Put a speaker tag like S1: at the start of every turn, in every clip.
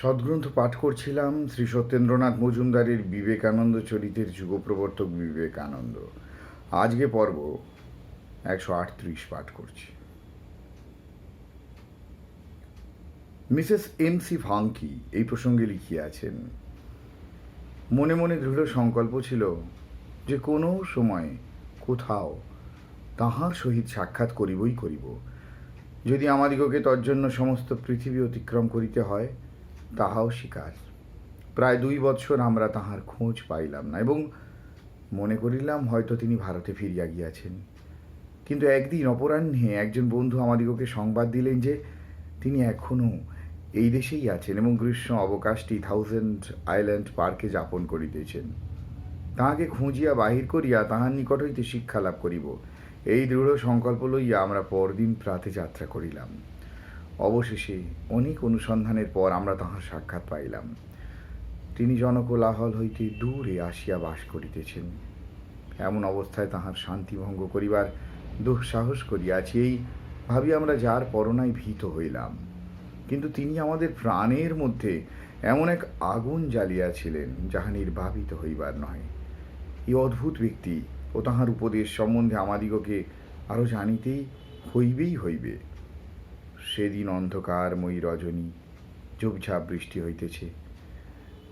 S1: সদ্গ্রন্থ পাঠ করছিলাম শ্রী সত্যেন্দ্রনাথ মজুমদারের বিবেকানন্দ চরিতের যুগপ্রবর্তক বিবেকানন্দ। আজকে পর্ব একশো আটত্রিশ পাঠ করছি। মিসেস এম সি ফাঙ্কি এই প্রসঙ্গে লিখিয়াছেন মনে মনে দৃঢ় সংকল্প ছিল যে কোনো সময় কোথাও তাহার সহিত সাক্ষাৎ করিবই করিব। যদি আমাদিগকে তজ্জন্য সমস্ত পৃথিবী অতিক্রম করিতে হয় তাহাও শিকার। প্রায় দুই বৎসর আমরা তাহার খোঁজ পাইলাম না এবং মনে করিলাম হয়তো তিনি ভারতে ফিরিয়া গিয়াছেন। কিন্তু একদিন অপরাহ্নে একজন বন্ধু আমাদিগকে সংবাদ দিলেন যে তিনি এখনও এই দেশেই আছেন এবং গ্রীষ্ম অবকাশটি থাউজেন্ড আইল্যান্ড পার্কে যাপন করিতেছেন। তাহাকে খুঁজিয়া বাহির করিয়া তাহার নিকট হইতে শিক্ষা লাভ করিব। এই দৃঢ় সংকল্প লইয়া আমরা পরদিন প্রাতে যাত্রা করিলাম। অবশেষে অনেক অনুসন্ধানের পর আমরা তাহার সাক্ষাৎ পাইলাম। তিনি জনকোলাহল হইতে দূরে আসিয়া বাস করিতেছেন। এমন অবস্থায় তাহার শান্তি ভঙ্গ করিবার দুঃসাহস করিয়াছি, এই ভাবি আমরা যার পরনায় ভীত হইলাম। কিন্তু তিনি আমাদের প্রাণের মধ্যে এমন এক আগুন জ্বালিয়াছিলেন যাহা নির্বাপিত হইবার নয় এই অদ্ভুত ব্যক্তি ও তাহার উপদেশ সম্বন্ধে আমাদিগকে আরও জানিতেই হইবেই হইবে। সেদিন অন্ধকারময়ী রজনী ঝোপঝাপ বৃষ্টি হইতেছে।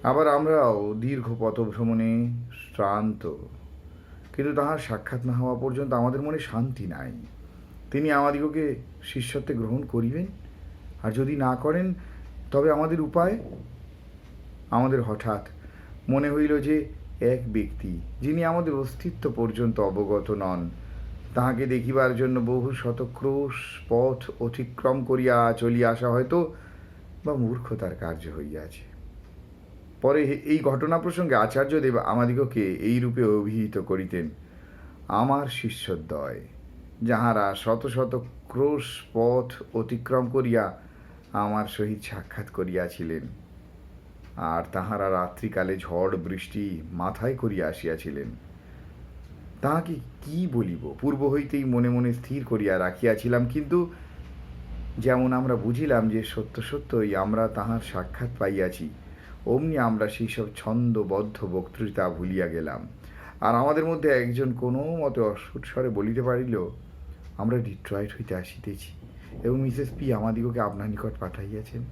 S1: আবার আমরাও দীর্ঘ পথভ্রমণে শ্রান্ত। কিন্তু তাহার সাক্ষাৎ না হওয়া পর্যন্ত আমাদের মনে শান্তি নাই। তিনি আমাদিগকে শিষ্যত্বে গ্রহণ করিবেন? আর যদি না করেন, তবে আমাদের উপায়? আমাদের হঠাৎ মনে হইল যে এক ব্যক্তি, যিনি আমাদের অস্তিত্ব পর্যন্ত অবগত নন তাহাকে দেখিবার জন্য বহু শতক্রোশ পথ অতিক্রম করিয়া চলিয়া আসা হয়তো বা মূর্খতার কার্য হইয়াছে। পরে এই ঘটনা প্রসঙ্গে আচার্যদেব আমাদিগকে এই রূপে অভিহিত করিতেন, আমার শিষ্যদ্বয়, যাহারা শত শত ক্রোশ পথ অতিক্রম করিয়া আমার সহিত সাক্ষাৎ করিয়াছিলেন, আর তাহারা রাত্রিকালে ঝড় বৃষ্টি মাথায় করিয়া আসিয়াছিলেন তাহাকে কি বলিব? পূর্ব হইতেই মনে মনে স্থির করিয়া রাখিয়াছিলাম, কিন্তু যেমন আমরা বুঝিলাম যে সত্য সত্যই আমরা তাহার সাক্ষাৎ পাইয়াছি, অমনি আমরা সেই সব ছন্দবদ্ধ বক্তৃতা ভুলিয়া গেলাম। আর আমাদের মধ্যে একজন কোনো মতে অস্ফুট বলিতে পারিল, আমরা ডিট্রয়েট হইতে আসিতেছি এবং মিসেস পি আমাদিগকে আপনার নিকট পাঠাইয়াছেন।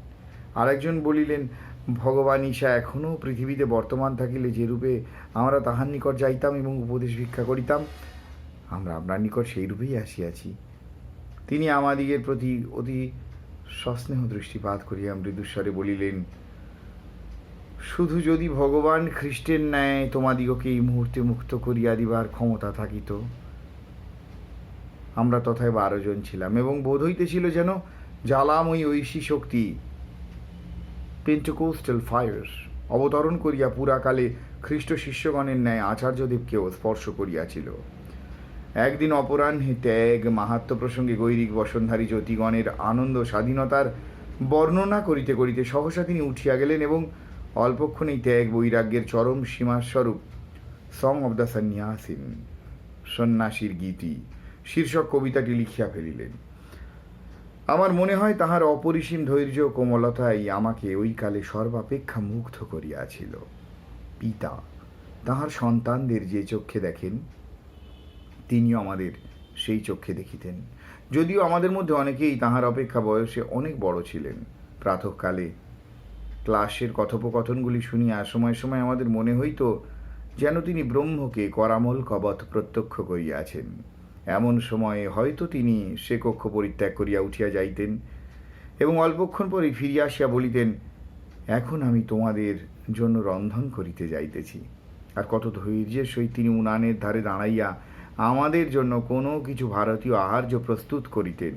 S1: আরেকজন বলিলেন ভগবান ঈশা এখনও পৃথিবীতে বর্তমান থাকিলে যেরূপে আমরা তাহার নিকট যাইতাম এবং উপদেশ ভিক্ষা করিতাম, আমরা আপনার নিকট সেই রূপেই আসিয়াছি। তিনি আমাদিগের প্রতি অতি সস্নেহ দৃষ্টিপাত করিয়া মৃদুস্বরে বলিলেন, শুধু যদি ভগবান খ্রিস্টের ন্যায় তোমাদিগকে এই মুহূর্তে মুক্ত করিয়া দিবার ক্ষমতা থাকিত, আমরা তথায় বারো জন ছিলাম এবং বোধ হইতেছিল যেন জ্বালাময়ী ঐশী শক্তি পেন্টোকোস্টাল ফায়ার অবতরণ করিয়া পুরাকালে খ্রিস্ট শিষ্যগণের ন্যায় আচার্যদেবকেও স্পর্শ করিয়াছিল। একদিন অপরাহ্নে ত্যাগ, মাহাত্ম প্রসঙ্গে গৈরিক বসনধারী জ্যোতিগণের আনন্দ স্বাধীনতার বর্ণনা করিতে করিতে সহসা তিনি উঠিয়া গেলেন এবং অল্পক্ষণেই ত্যাগ, বৈরাগ্যের চরম সীমাস্বরূপ সং অব দ্য সন্ন্যাসিন সন্ন্যাসীর গীতি, শীর্ষক কবিতাটি লিখিয়া ফেলিলেন। আমার মনে হয় তাহার অপরিসীম ধৈর্য কোমলতাই আমাকে ওই কালে সর্বাপেক্ষা মুগ্ধ করিয়াছিল। পিতা, তাহার সন্তানদের যে চক্ষে দেখেন, তিনিও আমাদের সেই চক্ষে দেখিতেন। যদিও আমাদের মধ্যে অনেকেই তাহার অপেক্ষা বয়সে অনেক বড় ছিলেন। প্রাতঃকালে ক্লাসের কথোপকথনগুলি শুনিয়া সময় সময় আমাদের মনে হইত যেন তিনি ব্রহ্মকে করামল কবত প্রত্যক্ষ করিয়াছেন। এমন সময়ে হয়তো তিনি সে কক্ষ পরিত্যাগ করিয়া উঠিয়া যাইতেন এবং অল্পক্ষণ পরে ফিরিয়া আসিয়া বলিতেন, এখন আমি তোমাদের জন্য রন্ধন করিতে যাইতেছি। আর কত ধৈর্যের সহিত তিনি উনানের ধারে দাঁড়াইয়া আমাদের জন্য কোনো কিছু ভারতীয় আহার্য প্রস্তুত করিতেন।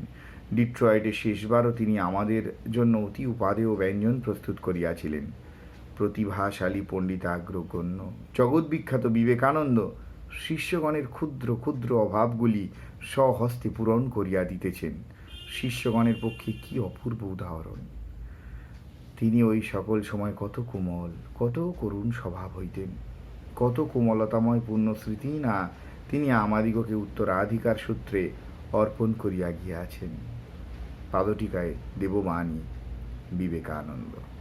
S1: ডিট্রয়েটে শেষবারও তিনি আমাদের জন্য অতি উপাদেয় ব্যঞ্জন প্রস্তুত করিয়াছিলেন। প্রতিভাশালী পণ্ডিতাগ্রগণ্য, জগৎবিখ্যাত বিবেকানন্দ শিষ্যগণের ক্ষুদ্র ক্ষুদ্র অভাবগুলি স্বহস্তে পূরণ করিয়া দিতেছেন। শিষ্যগণের পক্ষে কি অপূর্ব উদাহরণ। তিনি ওই সকল সময় কত কোমল, কত করুণ স্বভাব হইতেন। কত কোমলতাময় পূর্ণ স্মৃতি না তিনি আমাদিগকে উত্তরাধিকার সূত্রে অর্পণ করিয়া গিয়াছেন। পাদটিকায় দেববাণী, বিবেকানন্দ।